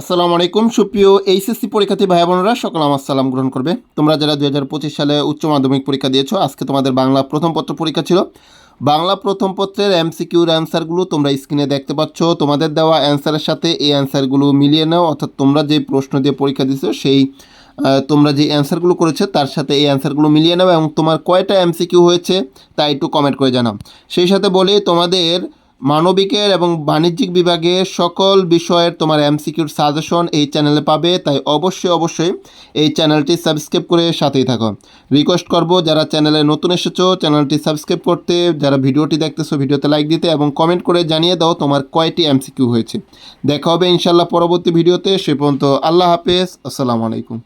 আসসালামু আলাইকুম। সুপ্রিয় এইচএসসি পরীক্ষার্থী ভাই বোনেরা, সকল আমার সালাম গ্রহণ করবে। তোমরা যারা দুই হাজার পঁচিশ সালে উচ্চ মাধ্যমিক পরীক্ষা দিয়েছ, আজকে তোমাদের বাংলা প্রথম পত্র পরীক্ষা ছিল। বাংলা প্রথম পত্রের এমসিকিউর অ্যান্সারগুলো তোমরা স্ক্রিনে দেখতে পাচ্ছ। তোমাদের দেওয়া অ্যান্সারের সাথে এই অ্যান্সারগুলো মিলিয়ে নাও, অর্থাৎ তোমরা যে প্রশ্ন দিয়ে পরীক্ষা দিয়েছ, সেই তোমরা যে অ্যান্সারগুলো করেছে, তার সাথে এই অ্যান্সারগুলো মিলিয়ে নাও এবং তোমার কয়টা এমসিকিউ হয়েছে, তা একটু কমেন্ট করে জানাও। সেই সাথে বলে, তোমাদের মানবিকের এবং বাণিজ্যিক বিভাগের সকল বিষয়ের তোমার এমসিকিউর সাজেশন এই চ্যানেলে পাবে, তাই অবশ্যই অবশ্যই এই চ্যানেলটি সাবস্ক্রাইব করে সাথেই থাকো। রিকোয়েস্ট করব, যারা চ্যানেলে নতুন এসেছ, চ্যানেলটি সাবস্ক্রাইব করতে, যারা ভিডিওটি দেখতেছো, ভিডিওতে লাইক দিতে এবং কমেন্ট করে জানিয়ে দাও তোমার কয়টি এমসিকিউ হয়েছে। দেখা হবে ইনশাল্লাহ পরবর্তী ভিডিওতে, সে পর্যন্ত আল্লাহ হাফেজ, আসসালামু আলাইকুম।